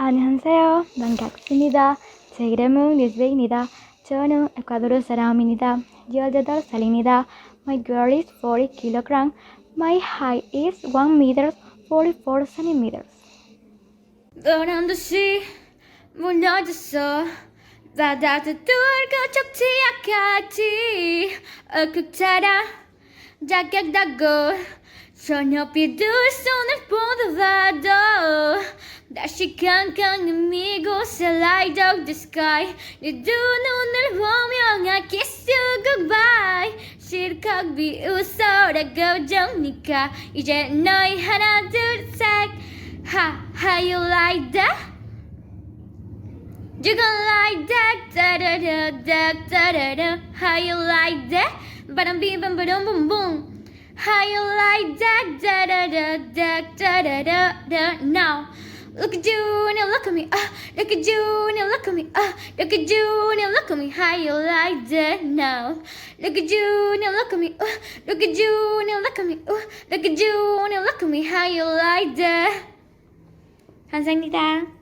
안녕하세요. 반갑습니다. 제 이름은 리즈베입니다. 저는 에콰도르 사람입니다. 18살입니다. My girl is 40 kg. My height is 1 meter 44 centimeters. 너란 듯이 무너졌어 바다도 뚫고 좁지 약하지 얼굴처럼 작겠다고 전혀 비둘 손을 보더라도 다 시간 강음이고 Slide out the sky 네 두 눈을 and I kiss you goodbye 실컷 비웃어라고 정니까 이제 너희 하나 둘셋 Ha, how you like that? You gon' like that, da da da da da da da. How you like that? Badum bim bum badum boom boom. How you like that, da da da da da da da. Now look at you now, look at me. Ah, look at you now, look at me. Ah, look at you now, look at me. How you like that now? Look at you now, look at me. Uh, look at you now, look at me. Uh, look at you now, look at me. How you like that? 감사합니다.